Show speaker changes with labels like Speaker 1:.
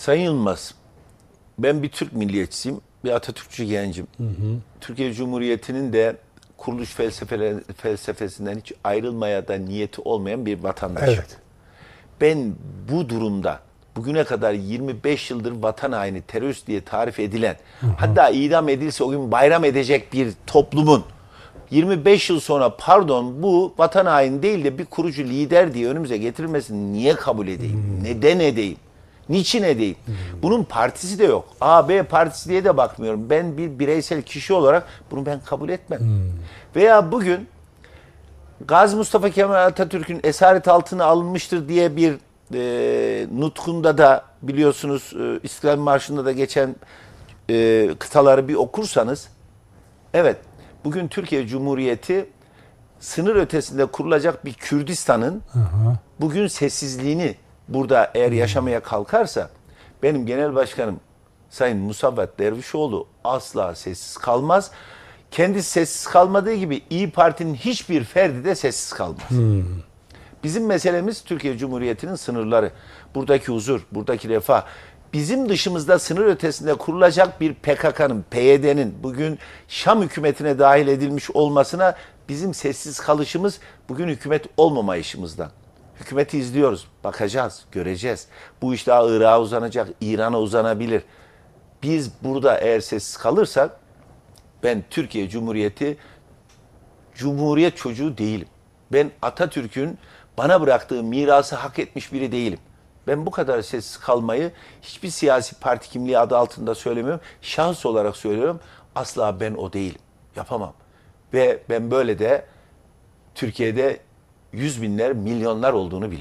Speaker 1: Sayın Yılmaz, ben bir Türk milliyetçisiyim, bir Atatürkçü gencim. Türkiye Cumhuriyeti'nin de kuruluş felsefe, felsefesinden hiç ayrılmaya da niyeti olmayan bir vatandaşım.
Speaker 2: Evet.
Speaker 1: Ben bu durumda bugüne kadar 25 yıldır vatan haini, terörist diye tarif edilen, hatta idam edilse o gün bayram edecek bir toplumun 25 yıl sonra pardon bu vatan haini değil de bir kurucu lider diye önümüze getirilmesini niye kabul edeyim? Neden edeyim? Niçin edeyim? Bunun partisi de yok. A, B partisi diye de bakmıyorum. Ben bir bireysel kişi olarak bunu ben kabul etmem. Veya bugün Gazi Mustafa Kemal Atatürk'ün esaret altına alınmıştır diye bir e, nutkunda da biliyorsunuz e, İstiklal Marşı'nda da geçen e, kıtaları bir okursanız evet bugün Türkiye Cumhuriyeti sınır ötesinde kurulacak bir Kürdistan'ın bugün sessizliğini burada eğer yaşamaya kalkarsa benim genel başkanım Sayın Musavvat Dervişoğlu asla sessiz kalmaz. Kendisi sessiz kalmadığı gibi İyi Parti'nin hiçbir ferdi de sessiz kalmaz. Bizim meselemiz Türkiye Cumhuriyeti'nin sınırları. Buradaki huzur, buradaki refah. Bizim dışımızda sınır ötesinde kurulacak bir PKK'nın, PYD'nin bugün Şam hükümetine dahil edilmiş olmasına bizim sessiz kalışımız bugün hükümet olmama işimizden. Hükümeti izliyoruz, bakacağız, göreceğiz. Bu iş daha Irak'a uzanacak, İran'a uzanabilir. Biz burada eğer sessiz kalırsak ben Türkiye Cumhuriyeti Cumhuriyet çocuğu değilim. Ben Atatürk'ün bana bıraktığı mirası hak etmiş biri değilim. Ben bu kadar sessiz kalmayı hiçbir siyasi parti kimliği adı altında söylemiyorum. Şans olarak söylüyorum. Asla ben o değilim. Yapamam. Ve ben böyle de Türkiye'de yüz binler, milyonlar olduğunu biliyorum.